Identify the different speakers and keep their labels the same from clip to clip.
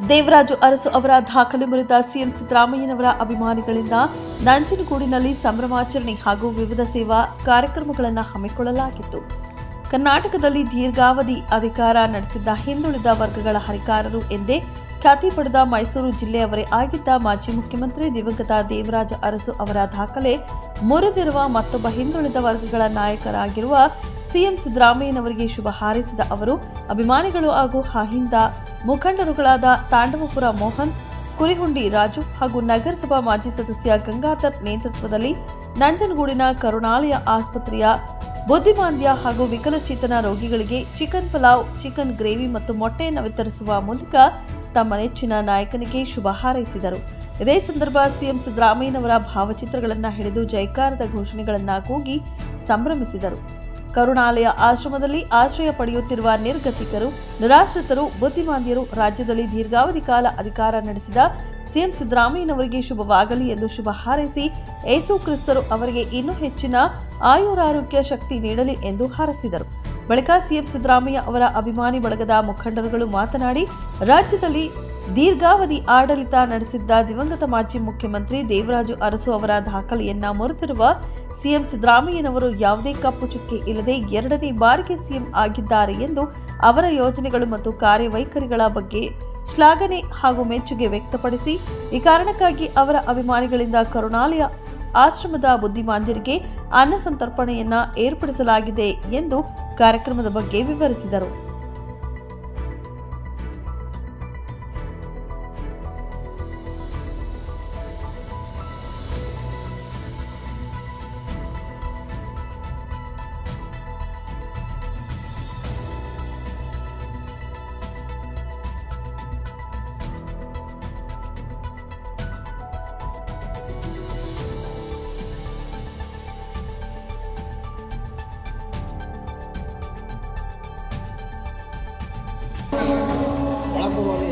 Speaker 1: ದೇವರಾಜು ಅರಸು ಅವರ ದಾಖಲೆ ಮುರಿದ ಸಿಎಂ ಸಿದ್ದರಾಮಯ್ಯನವರ ಅಭಿಮಾನಿಗಳಿಂದ ನಂಜನಗೂಡಿನಲ್ಲಿ ಸಂಭ್ರಮಾಚರಣೆ ಹಾಗೂ ವಿವಿಧ ಸೇವಾ ಕಾರ್ಯಕ್ರಮಗಳನ್ನು ಹಮ್ಮಿಕೊಳ್ಳಲಾಗಿತ್ತು. ಕರ್ನಾಟಕದಲ್ಲಿ ದೀರ್ಘಾವಧಿ ಅಧಿಕಾರ ನಡೆಸಿದ್ದ ಹಿಂದುಳಿದ ವರ್ಗಗಳ ಹರಿಕಾರರು ಎಂದೇ ಖ್ಯಾತಿ ಪಡೆದ ಮೈಸೂರು ಜಿಲ್ಲೆಯವರೇ ಆಗಿದ್ದ ಮಾಜಿ ಮುಖ್ಯಮಂತ್ರಿ ದಿವಂಗತ ದೇವರಾಜ ಅರಸು ಅವರ ದಾಖಲೆ ಮುರಿದಿರುವ ಮತ್ತೊಬ್ಬ ಹಿಂದುಳಿದ ವರ್ಗಗಳ ನಾಯಕರಾಗಿರುವ ಸಿಎಂ ಸಿದ್ದರಾಮಯ್ಯನವರಿಗೆ ಶುಭ ಹಾರೈಸಿದ ಅವರು, ಅಭಿಮಾನಿಗಳು ಹಾಗೂ ಹಾಹಿಂದ ಮುಖಂಡರುಗಳಾದ ತಾಂಡವಪುರ ಮೋಹನ್, ಕುರಿಹುಂಡಿ ರಾಜು ಹಾಗೂ ನಗರಸಭಾ ಮಾಜಿ ಸದಸ್ಯ ಗಂಗಾಧರ್ ನೇತೃತ್ವದಲ್ಲಿ ನಂಜನಗೂಡಿನ ಕರುಣಾಲಯ ಆಸ್ಪತ್ರೆಯ ಬುದ್ಧಿಮಾಂದ್ಯ ಹಾಗೂ ವಿಕಲಚೇತನ ರೋಗಿಗಳಿಗೆ ಚಿಕನ್ ಪಲಾವ್, ಚಿಕನ್ ಗ್ರೇವಿ ಮತ್ತು ಮೊಟ್ಟೆಯನ್ನು ವಿತರಿಸುವ ಮೂಲಕ ತಮ್ಮ ನೆಚ್ಚಿನ ನಾಯಕನಿಗೆ ಶುಭ ಹಾರೈಸಿದರು. ಇದೇ ಸಂದರ್ಭ ಸಿಎಂ ಸಿದ್ದರಾಮಯ್ಯನವರ ಭಾವಚಿತ್ರಗಳನ್ನು ಹಿಡಿದು ಜೈಕಾರದ ಘೋಷಣೆಗಳನ್ನು ಕೂಗಿ ಸಂಭ್ರಮಿಸಿದರು. ಕರುಣಾಲಯ ಆಶ್ರಮದಲ್ಲಿ ಆಶ್ರಯ ಪಡೆಯುತ್ತಿರುವ ನಿರ್ಗತಿಕರು, ನಿರಾಶ್ರಿತರು, ಬುದ್ಧಿಮಾಂದ್ಯರು ರಾಜ್ಯದಲ್ಲಿ ದೀರ್ಘಾವಧಿ ಕಾಲ ಅಧಿಕಾರ ನಡೆಸಿದ ಸಿಎಂ ಸಿದ್ದರಾಮಯ್ಯನವರಿಗೆ ಶುಭವಾಗಲಿ ಎಂದು ಶುಭ ಹಾರೈಸಿ ಏಸು ಕ್ರಿಸ್ತರು ಅವರಿಗೆ ಇನ್ನೂ ಹೆಚ್ಚಿನ ಆಯುರಾರೋಗ್ಯ ಶಕ್ತಿ ನೀಡಲಿ ಎಂದು ಹಾರೈಸಿದರು. ಬಳಿಕ ಸಿಎಂ ಸಿದ್ದರಾಮಯ್ಯ ಅವರ ಅಭಿಮಾನಿ ಬಳಗದ ಮುಖಂಡರುಗಳು ಮಾತನಾಡಿ, ರಾಜ್ಯದಲ್ಲಿ ದೀರ್ಘಾವಧಿ ಆಡಳಿತ ನಡೆಸಿದ್ದ ದಿವಂಗತ ಮಾಜಿ ಮುಖ್ಯಮಂತ್ರಿ ದೇವರಾಜು ಅರಸು ಅವರ ದಾಖಲೆಯನ್ನ ಮರೆತಿರುವ ಸಿಎಂ ಸಿದ್ದರಾಮಯ್ಯನವರು ಯಾವುದೇ ಕಪ್ಪು ಚುಕ್ಕೆ ಇಲ್ಲದೆ ಎರಡನೇ ಬಾರಿಗೆ ಸಿಎಂ ಆಗಿದ್ದಾರೆ ಎಂದು ಅವರ ಯೋಜನೆಗಳು ಮತ್ತು ಕಾರ್ಯವೈಖರಿಗಳ ಬಗ್ಗೆ ಶ್ಲಾಘನೆ ಹಾಗೂ ಮೆಚ್ಚುಗೆ ವ್ಯಕ್ತಪಡಿಸಿ, ಈ ಕಾರಣಕ್ಕಾಗಿ ಅವರ ಅಭಿಮಾನಿಗಳಿಂದ ಕರುಣಾಲಯ ಆಶ್ರಮದ ಬುದ್ಧಿಮಾಂದ್ಯರಿಗೆ ಅನ್ನ ಸಂತರ್ಪಣೆಯನ್ನ ಏರ್ಪಡಿಸಲಾಗಿದೆ ಎಂದು ಕಾರ್ಯಕ್ರಮದ ಬಗ್ಗೆ ವಿವರಿಸಿದರು.
Speaker 2: বলে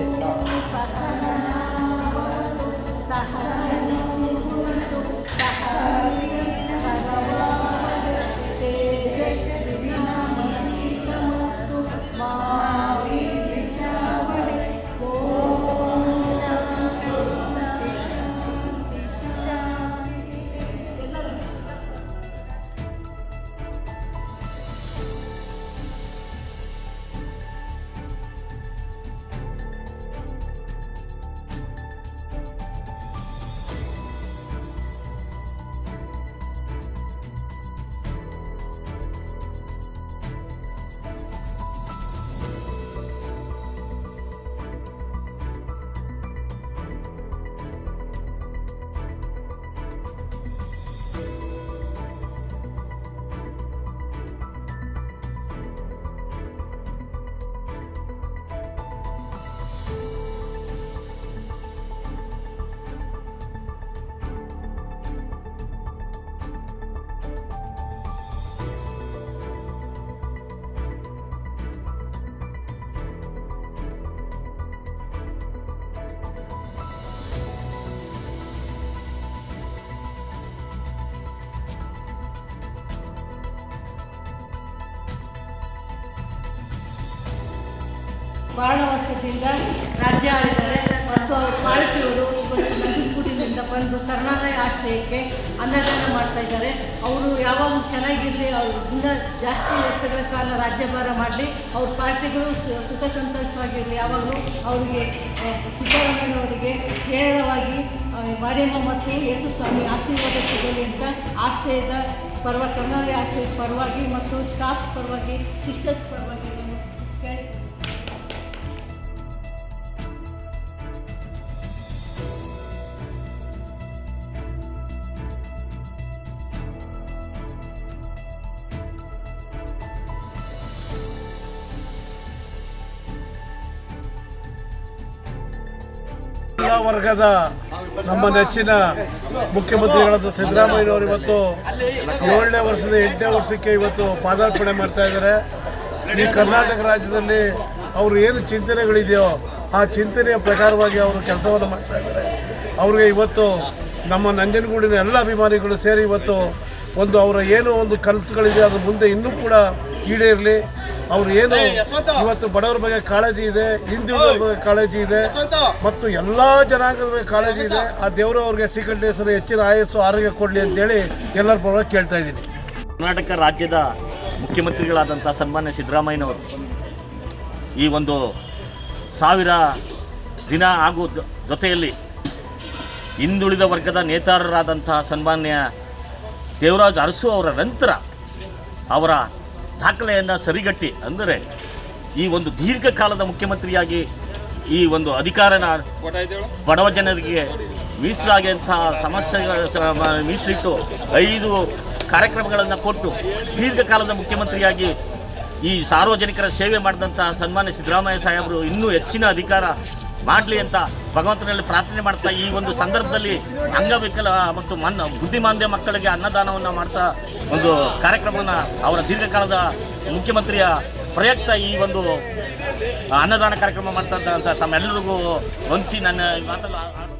Speaker 2: ಬಹಳ ವರ್ಷದಿಂದ ರಾಜ್ಯ ಆಳಿದ್ದಾರೆ ಮತ್ತು ಅವರ ಪಾರ್ಟಿಯವರು ನಂಜನಗೂಡಿನಿಂದ ಬಂದು ಕರ್ನಾಟಕ ಆಶ್ರಯಕ್ಕೆ ಅನ್ನದಾನ ಮಾಡ್ತಾ ಇದ್ದಾರೆ. ಅವರು ಯಾವಾಗಲೂ ಚೆನ್ನಾಗಿರಲಿ ಅವರು ಇನ್ನ ಜಾಸ್ತಿ ವರ್ಷಗಳ ಕಾಲ ರಾಜ್ಯಭಾರ ಮಾಡಲಿ ಅವ್ರ ಪಾರ್ಟಿಗಳು ಸುಖ ಸಂತೋಷವಾಗಿರಲಿ. ಯಾವಾಗಲೂ ಅವರಿಗೆ ಸಿದ್ದರಾಮಯ್ಯನವರಿಗೆ ಕೇರಳವಾಗಿ ಆ, ಮಾರಿಯಮ್ಮ ಮತ್ತು ಯೇಸು ಸ್ವಾಮಿ ಆಶೀರ್ವಾದ ಸಿಗಲಿ ಅಂತ ಆಶ್ರಯದ ಪರ್ವ ಕರ್ನಾಟಕ ಆಶ್ರಯದ ಪರವಾಗಿ ಮತ್ತು ಸ್ಟಾಫ್ ಪರವಾಗಿ ಸಿಸ್ಟರ್ಸ್ ಪರವಾಗಿ
Speaker 3: ವರ್ಗದ ನಮ್ಮ ನೆಚ್ಚಿನ ಮುಖ್ಯಮಂತ್ರಿಗಳಾದ ಸಿದ್ದರಾಮಯ್ಯನವರು ಇವತ್ತು ಏಳನೇ ವರ್ಷದ ಎಂಟನೇ ವರ್ಷಕ್ಕೆ ಇವತ್ತು ಪಾದಾರ್ಪಣೆ ಮಾಡ್ತಾ ಇದ್ದಾರೆ. ಈ ಕರ್ನಾಟಕ ರಾಜ್ಯದಲ್ಲಿ ಅವರು ಏನು ಚಿಂತನೆಗಳಿದೆಯೋ ಆ ಚಿಂತನೆಯ ಪ್ರಕಾರವಾಗಿ ಅವರು ಕೆಲಸವನ್ನು ಮಾಡ್ತಾ ಇದ್ದಾರೆ. ಅವ್ರಿಗೆ ಇವತ್ತು ನಮ್ಮ ನಂಜನಗೂಡಿನ ಎಲ್ಲ ಅಭಿಮಾನಿಗಳು ಸೇರಿ ಇವತ್ತು ಒಂದು ಅವರ ಏನು ಒಂದು ಕನಸುಗಳಿದೆ, ಅದು ಮುಂದೆ ಇನ್ನೂ ಕೂಡ ಈಡೇರಲಿ. ಅವ್ರು ಏನು ಇವತ್ತು ಬಡವರ ಬಗ್ಗೆ ಕಾಳಜಿ ಇದೆ ಹಿಂದುಳಿದವ್ರ ಬಗ್ಗೆ ಕಾಳಜಿ ಇದೆ ಮತ್ತು ಎಲ್ಲ ಜನಾಂಗದ ಬಗ್ಗೆ ಕಾಳಜಿ ಇದೆ. ಆ ದೇವರು ಅವ್ರಿಗೆ ಶ್ರೀಕಂಠೇಶ್ವರ ಹೆಚ್ಚಿನ ಆಯಸ್ಸು ಆರೋಗ್ಯ ಕೊಡಲಿ ಅಂತೇಳಿ ಎಲ್ಲರ ಪರವಾಗಿ ಕೇಳ್ತಾ ಇದ್ದೀನಿ.
Speaker 4: ಕರ್ನಾಟಕ ರಾಜ್ಯದ ಮುಖ್ಯಮಂತ್ರಿಗಳಾದಂಥ ಸನ್ಮಾನ್ಯ ಸಿದ್ದರಾಮಯ್ಯನವರು ಈ ಒಂದು ಸಾವಿರ ದಿನ ಹಾಗೂ ಜೊತೆಯಲ್ಲಿ ಹಿಂದುಳಿದ ವರ್ಗದ ನೇತಾರರಾದಂತಹ ಸನ್ಮಾನ್ಯ ದೇವರಾಜ್ ಅರಸು ಅವರ ನಂತರ ಅವರ ದಾಖಲೆಯನ್ನು ಸರಿಗಟ್ಟಿ ಅಂದರೆ ಈ ಒಂದು ದೀರ್ಘಕಾಲದ ಮುಖ್ಯಮಂತ್ರಿಯಾಗಿ ಈ ಒಂದು ಅಧಿಕಾರನ ಬಡವ ಜನರಿಗೆ ಮೀಸಲಾಗಿಂತಹ ಸಮಸ್ಯೆಗಳ ಸ- ಮ- ಮೀಸಲಿಟ್ಟು ಐದು ಕಾರ್ಯಕ್ರಮಗಳನ್ನು ಕೊಟ್ಟು ದೀರ್ಘಕಾಲದ ಮುಖ್ಯಮಂತ್ರಿಯಾಗಿ ಈ ಸಾರ್ವಜನಿಕರ ಸೇವೆ ಮಾಡಿದಂಥ ಸನ್ಮಾನ್ಯ ಸಿದ್ದರಾಮಯ್ಯ ಸಾಹೇಬರು ಇನ್ನೂ ಹೆಚ್ಚಿನ ಅಧಿಕಾರ ಮಾಡಲಿ ಅಂತ ಭಗವಂತನಲ್ಲಿ ಪ್ರಾರ್ಥನೆ ಮಾಡ್ತಾ ಈ ಒಂದು ಸಂದರ್ಭದಲ್ಲಿ ಅಂಗವಿಕಲ ಮತ್ತು ಮನ್ನ ಬುದ್ಧಿಮಾಂದ್ಯ ಮಕ್ಕಳಿಗೆ ಅನ್ನದಾನವನ್ನು ಮಾಡ್ತಾ ಒಂದು ಕಾರ್ಯಕ್ರಮವನ್ನು ಅವರ ದೀರ್ಘಕಾಲದ ಮುಖ್ಯಮಂತ್ರಿಯ ಪ್ರಯುಕ್ತ ಈ ಒಂದು ಅನ್ನದಾನ ಕಾರ್ಯಕ್ರಮ ಮಾಡ್ತಾ ತಮ್ಮೆಲ್ಲರಿಗೂ ವಂದಿಸಿ ನನ್ನ ಈ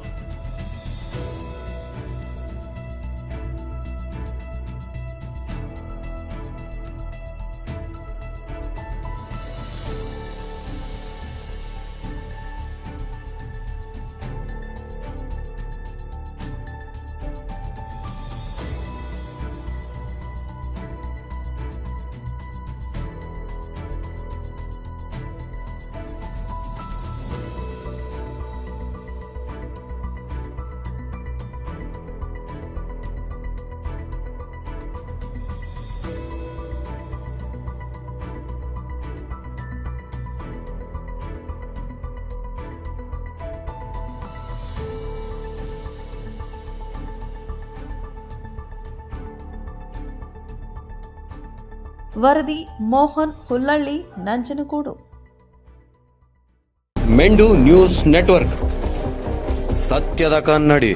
Speaker 1: ವರದಿ ಮೋಹನ್ ಹುಲ್ಲಳ್ಳಿ ನಂಜನಗೂಡು.
Speaker 5: ಮೆಂಡು ನ್ಯೂಸ್ ನೆಟ್ವರ್ಕ್. ಸತ್ಯದ ಕನ್ನಡಿ.